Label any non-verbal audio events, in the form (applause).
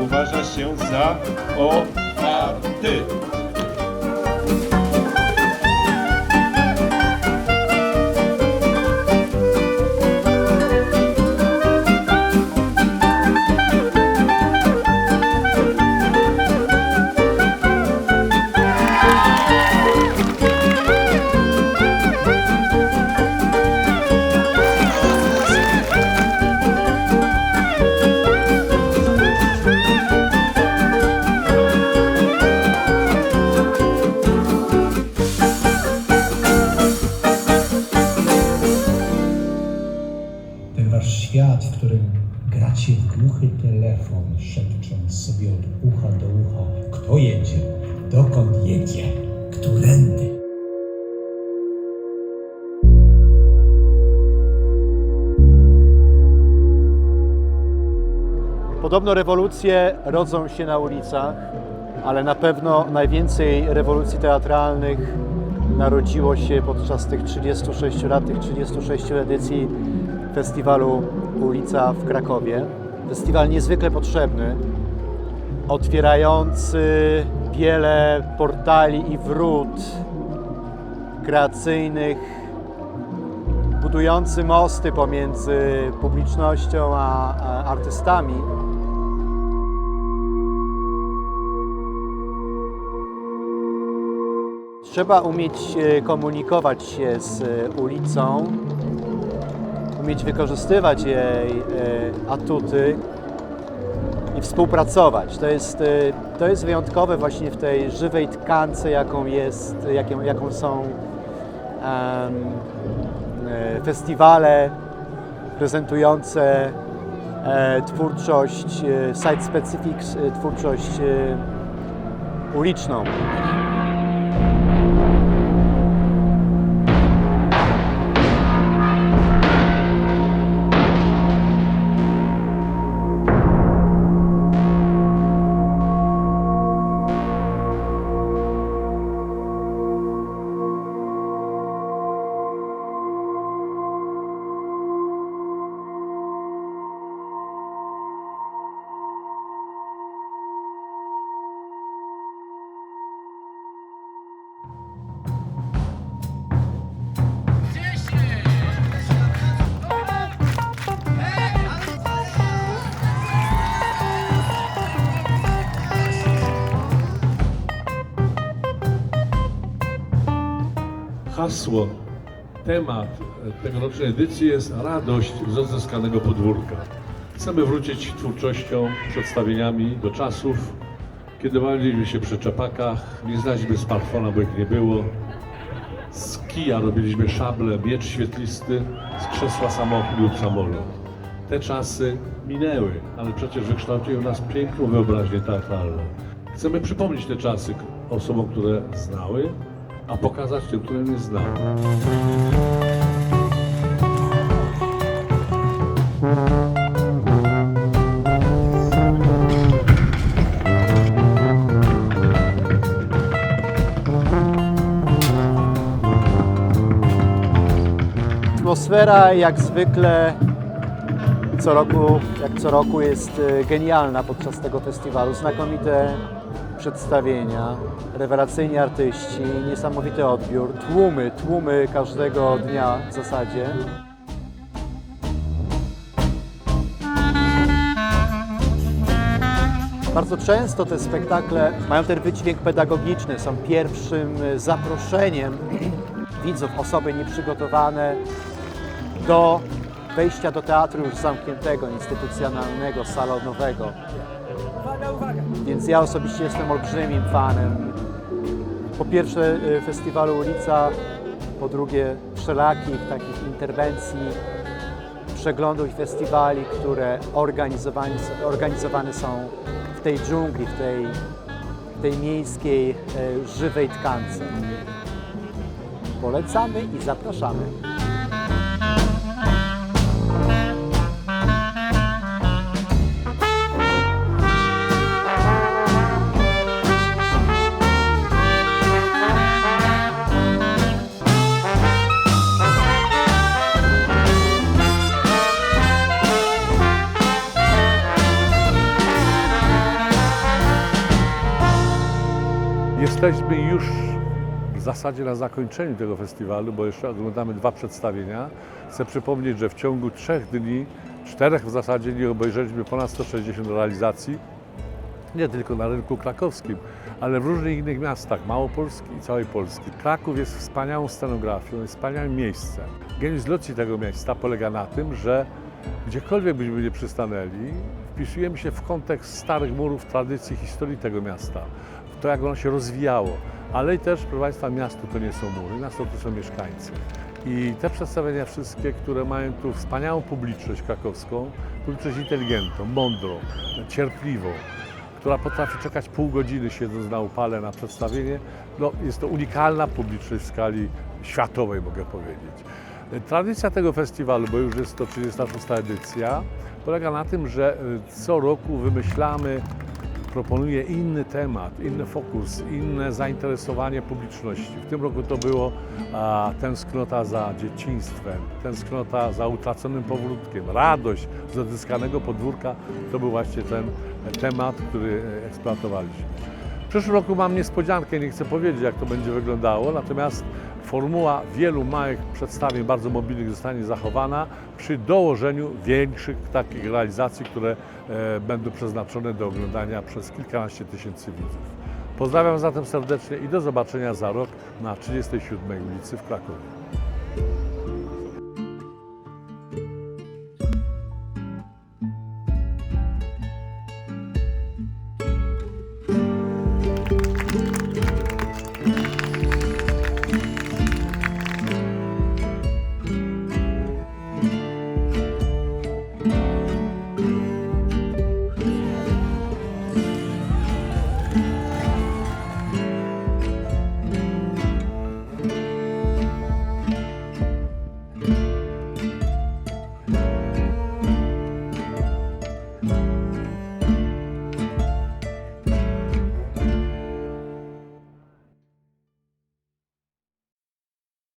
uważa się za otwarty. Gracie w głuchy telefon, szepcząc sobie od ucha do ucha, kto jedzie, dokąd jedzie, którędy. Podobno rewolucje rodzą się na ulicach, ale na pewno najwięcej rewolucji teatralnych narodziło się podczas tych 36 lat, tych 36 edycji festiwalu Ulica w Krakowie. Festiwal niezwykle potrzebny, otwierający wiele portali i wrót kreacyjnych, budujący mosty pomiędzy publicznością a, a artystami. Trzeba umieć e, komunikować się z e, ulicą, umieć wykorzystywać jej e, atuty i współpracować. To jest, e, to jest wyjątkowe właśnie w tej żywej tkance, jaką, jest, jaką, jaką są e, festiwale prezentujące e, twórczość e, site-specific, e, twórczość e, uliczną. Hasło, temat tegorocznej edycji jest radość z odzyskanego podwórka. Chcemy wrócić twórczością, przedstawieniami do czasów, kiedy bawiliśmy się przy czepakach, nie znaliśmy smartfona, bo ich nie było. Z kija robiliśmy szable, miecz świetlisty, z krzesła samochód lub samolot. Te czasy minęły, ale przecież wykształciły nas piękną wyobraźnię teatralną. Chcemy przypomnieć te czasy osobom, które znały, a pokazać tym, które nie znały. Atmosfera jak zwykle co roku, jak co roku jest e, genialna podczas tego festiwalu. Znakomite przedstawienia, rewelacyjni artyści, niesamowity odbiór, tłumy, tłumy każdego dnia w zasadzie. Bardzo często te spektakle mają ten wydźwięk pedagogiczny, są pierwszym zaproszeniem (clears throat) widzów, osoby nieprzygotowane do wejścia do teatru już zamkniętego, instytucjonalnego, salonowego. Więc ja osobiście jestem olbrzymim fanem. Po pierwsze y, festiwalu Ulica, po drugie wszelakich takich interwencji, przeglądów i festiwali, które organizowane, organizowane są w tej dżungli, w tej, w tej miejskiej, e, żywej tkance. Polecamy i zapraszamy. Jesteśmy już w zasadzie na zakończeniu tego festiwalu, bo jeszcze oglądamy dwa przedstawienia. Chcę przypomnieć, że w ciągu trzech dni, czterech w zasadzie, nie obejrzeliśmy ponad 160 realizacji nie tylko na rynku krakowskim, ale w różnych innych miastach Małopolski i całej Polski. Kraków jest wspaniałą scenografią, jest wspaniałym miejscem. Geniusz locji tego miejsca polega na tym, że gdziekolwiek byśmy nie przystanęli, wpisujemy się w kontekst starych murów, tradycji, historii tego miasta, to, jak ono się rozwijało. Ale i też, proszę Państwa, miasto to nie są mury, miasto to są mieszkańcy. I te przedstawienia wszystkie, które mają tu wspaniałą publiczność krakowską, publiczność inteligentną, mądrą, cierpliwą, która potrafi czekać pół godziny siedząc na upale na przedstawienie. No, jest to unikalna publiczność w skali światowej, mogę powiedzieć. Tradycja tego festiwalu, bo już jest to 36. edycja, polega na tym, że y, co roku wymyślamy, proponuję inny temat, inny fokus, inne zainteresowanie publiczności. W tym roku to było a, tęsknota za dzieciństwem, tęsknota za utraconym powrótkiem, radość z odzyskanego podwórka. To był właśnie ten temat, który e, eksploatowaliśmy. Przyszłym roku mam niespodziankę, nie chcę powiedzieć jak to będzie wyglądało, natomiast formuła wielu małych przedstawień bardzo mobilnych zostanie zachowana przy dołożeniu większych takich realizacji, które e, będą przeznaczone do oglądania przez kilkanaście tysięcy widzów. Pozdrawiam zatem serdecznie i do zobaczenia za rok na 37 ulicy w Krakowie.